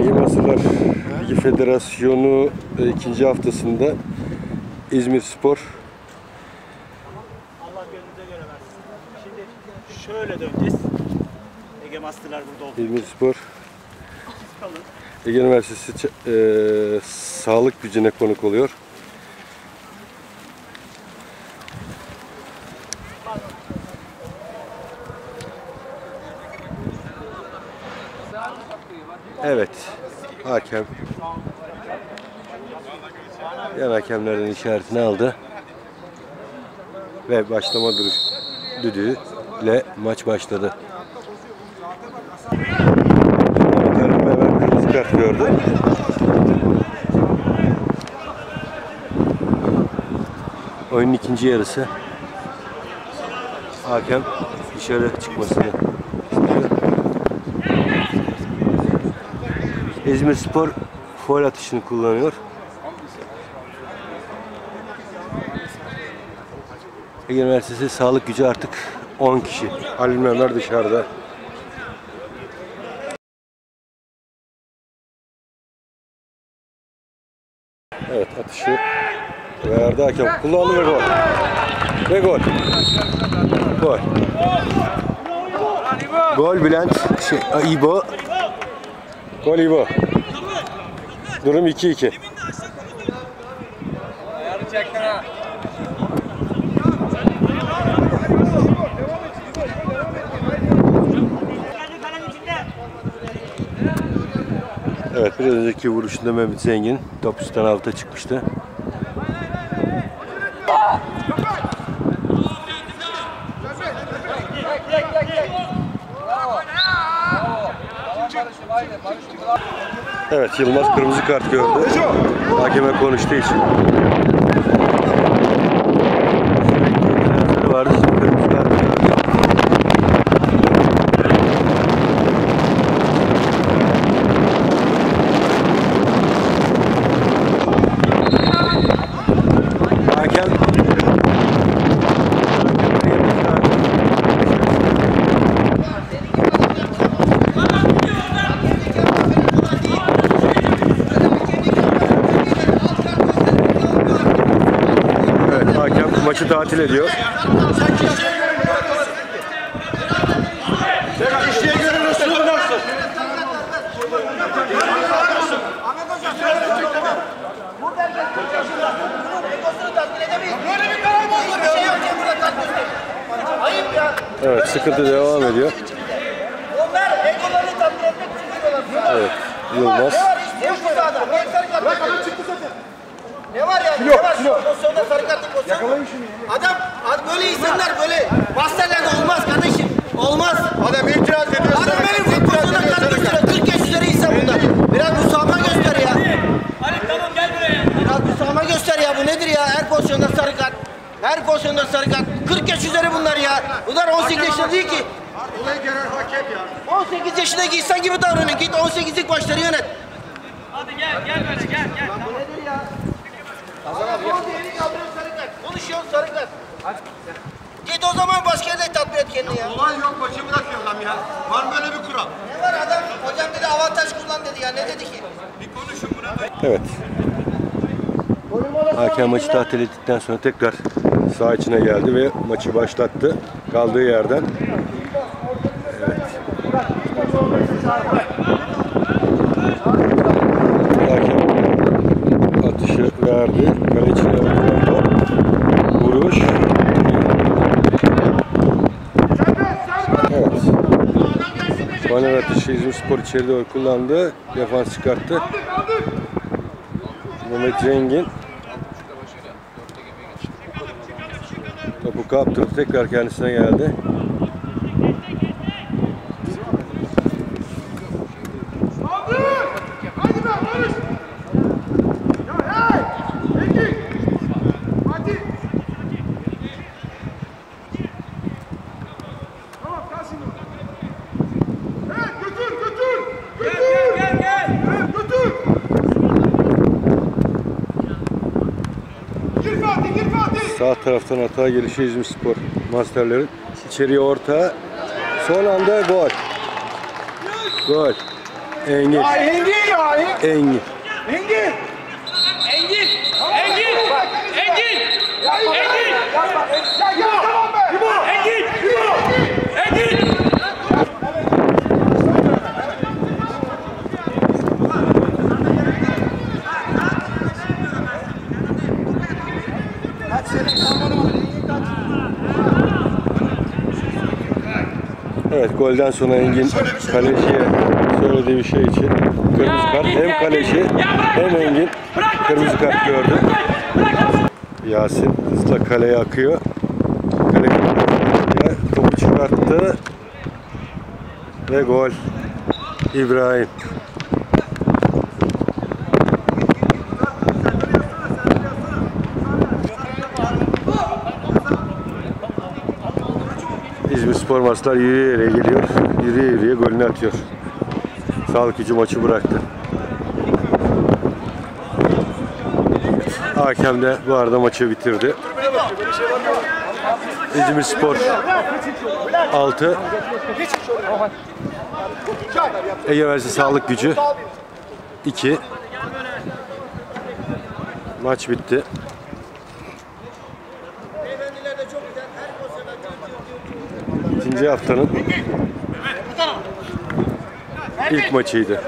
Ege Masalar Ligi Federasyonu e, ikinci haftasında İzmir Spor Allah gönlünüze göre versin. Şimdi şöyle döneceğiz. Ege Master'lar burada oldu. İzmir Spor Kalın. Ege Üniversitesi e, sağlık gücüne konuk oluyor. Evet. Hakem yan hakemlerden işaretini aldı. Ve başlama duruş düdüğüyle maç başladı. Kırmızı gördü. Oyunun ikinci yarısı. Hakem dışarı çıkmasını İzmir Spor foul atışını kullanıyor. Ege Üniversitesi sağlık gücü artık 10 kişi. Alimler dışarıda. Evet atışı verdi hakem. Kullandı ve gol. Ve gol. Gol. Gol Bülent. Şey, İbo. Gol İbo. Durum 2-2. Evet biraz önceki vuruşunda Mehmet Zengin top üstten alta çıkmıştı. Evet Yılmaz kırmızı kart gördü. Hakeme konuştuğu için. Sürekli vardı şimdi kırmızı kart gördü. Hakem Evet, hakem maçı tatil ediyor. İşe göre nasıl oynarsın? Böyle bir karar mı olur ya? Ayıp ya. Evet, sıkıntı devam ediyor. Onlar ekolarını tatmin etmek için. Evet, Yılmaz. Ne var istiyor ki sahada? Ne sarı kart? Bırak adam çıktı zaten. Ne var yani? Ne var şu pozisyonda sarı kartlık pozisyon? Yakalayın şunu. Adam, adam böyle insanlar böyle bahsederler olmaz kardeşim. Olmaz. Adam itiraz ediyor. Adam benim pozisyonda kart gösteriyor. 40 yaş üzeri insan bunlar. Biraz müsamaha göster ya. Ali tamam gel buraya. Biraz müsamaha göster ya. Bu nedir ya? Her pozisyonda sarı kart. Her pozisyonda sarı kart. 40 yaş üzeri bunlar ya. Bunlar 18 yaşında değil ki. Olay genel hakem ya. 18 yaşındaki insan gibi davranın. Git 18'lik başları yönet. Hadi gel gel böyle gel gel. Bu nedir ya? Adam diğeri kaldırıyor sarı kart. Konuşuyor sarı kart. Git o zaman başka yerde tatmin et kendini ya. Olay yok maçı bırakıyor adam ya. Var mı böyle bir kural? Ne var adam? Hocam dedi avantaj kullan dedi ya. Ne dedi ki? Bir konuşun buna da. Evet. Hakem maçı tatil ettikten sonra tekrar saha içine geldi ve maçı başlattı. Kaldığı yerden. Evet. Hakem atışı verdi. Kale içine atılan top. Vuruş. Evet. Baner atışı İzmir Spor içeri doğru kullandı. Defans çıkarttı. Mehmet Zengin topu kaptırdı tekrar kendisine geldi. Hadi be Barış. Ya hey. Peki. Hadi. Tamam kal şimdi. Evet götür götür. Götür. Gel gel. Evet götür. Gir Fatih gir Fatih. Sağ taraftan hata gelişi İzmir Spor masterlerin. İçeriye orta. Son anda gol. Gol. Engin. Ya Engin ya. Engin. Engin! Engin! Engin! Ya Engin. Ya ya tamam be. İbo. Engin! Engin! Evet golden sonra Engin kaleciye söylediği bir şey için kırmızı kart. Hem kaleci hem Engin kırmızı kart gördü. Yasin hızla kaleye akıyor. Kaleye topu çıkarttı. Ve gol. İbrahim. Spor maçlar yürüyerek geliyor. Yürüye yürüye golünü atıyor. Sağlık gücü maçı bıraktı. Hakem de bu arada maçı bitirdi. İzmir Spor 6 Ege Üniversitesi Sağlık Gücü 2 Maç bitti. Beyefendiler de çok güzel. Her pozisyonda İkinci haftanın ilk maçıydı.